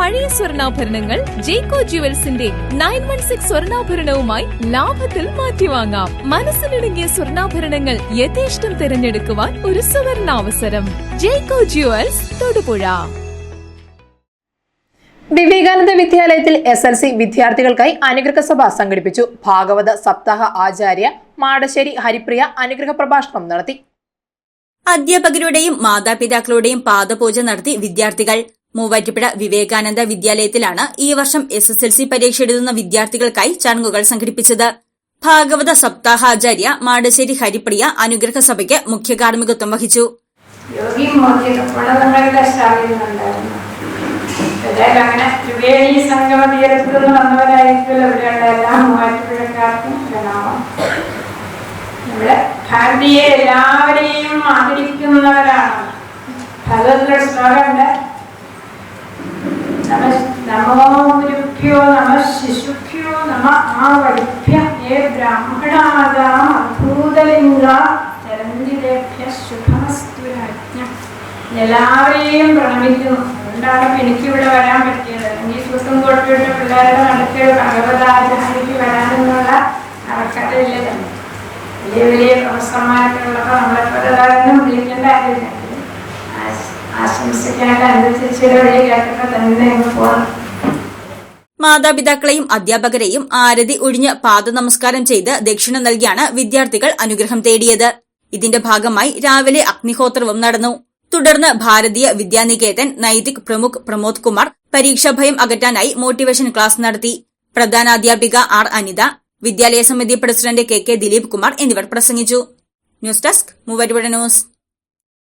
പഴയ സ്വർണാഭരണങ്ങൾ ജേക്കോ ജുവൽസിന്റെ നയൻ വൺ സിക്സ് സ്വർണാഭരണവുമായി ലാഭത്തിൽ മാറ്റിവാങ്ങാം. മനസ്സിലിടുങ്ങിയ സ്വർണാഭരണങ്ങൾ യഥേഷ്ടം തിരഞ്ഞെടുക്കുവാൻ ഒരു സുവർണാവസരം. ജേക്കോ ജുവൽസ് തൊടുപുഴ. വിവേകാനന്ദ വിദ്യാലയത്തിൽ എസ് എൽ സി വിദ്യാർത്ഥികൾക്കായി അനുഗ്രഹ സഭ സംഘടിപ്പിച്ചു. ഭാഗവത സപ്താഹ ആചാര്യ മാടശ്ശേരി ഹരിപ്രിയ അനുഗ്രഹ പ്രഭാഷണം നടത്തി. അധ്യാപകരുടെയും മാതാപിതാക്കളുടെയും പാദപൂജ നടത്തി വിദ്യാർത്ഥികൾ മൂവാറ്റുപുഴ വിവേകാനന്ദ വിദ്യാലയത്തിലാണ് ഈ വർഷം എസ് എസ് എൽ സി പരീക്ഷ എഴുതുന്ന വിദ്യാർത്ഥികൾക്കായി ചടങ്ങുകൾ സംഘടിപ്പിച്ചത്. ഭാഗവത സപ്താഹാചാര്യ മാടശ്ശേരി ഹരിപ്രിയ അനുഗ്രഹ സഭയ്ക്ക് മുഖ്യ കാർമ്മികത്വം വഹിച്ചു. അങ്ങനെ ഇവിടെയുള്ള എല്ലാവരെയും ആദരിക്കുന്നവരാണ്. ഭഗവതിയുടെ ശ്ലോകമുണ്ട്. എല്ലാവരെയും പ്രണമിക്കുന്നു. അതുകൊണ്ടാണ് എനിക്ക് എനിക്കിവിടെ വരാൻ പറ്റിയത്. ഈ സൂത്തും കൊട്ടിട്ട പിള്ളേരുടെ നടുക്ക് ഭഗവതാചാര്യക്ക് വരാനെന്നുള്ള നടക്കത്തില്ല തന്നെ വലിയ വലിയ പ്രൊഫസർമാരൊക്കെ ഉള്ളപ്പോൾ നമ്മളെപ്പോലും വിളിക്കേണ്ട കാര്യമില്ല. ആശ- ആശംസിക്കാനായിട്ട് അനുസരിച്ച് വഴി മാതാപിതാക്കളെയും അധ്യാപകരെയും ആരതി ഒഴിഞ്ഞ് പാദ നമസ്കാരം ചെയ്ത് ദക്ഷിണ നൽകിയാണ് വിദ്യാർത്ഥികൾ അനുഗ്രഹം തേടിയത്. ഇതിന്റെ ഭാഗമായി രാവിലെ അഗ്നിഹോത്രവും നടന്നു. തുടർന്ന് ഭാരതീയ വിദ്യാനികേതൻ നൈതിക് പ്രമുഖ് പ്രമോദ് കുമാർ പരീക്ഷാഭയം അകറ്റാനായി മോട്ടിവേഷൻ ക്ലാസ് നടത്തി. പ്രധാനാധ്യാപിക ആർ അനിത വിദ്യാലയ സമിതി president K K Dileep Kumar എന്നിവർ പ്രസംഗിച്ചു. News desk Muvattupuzha news.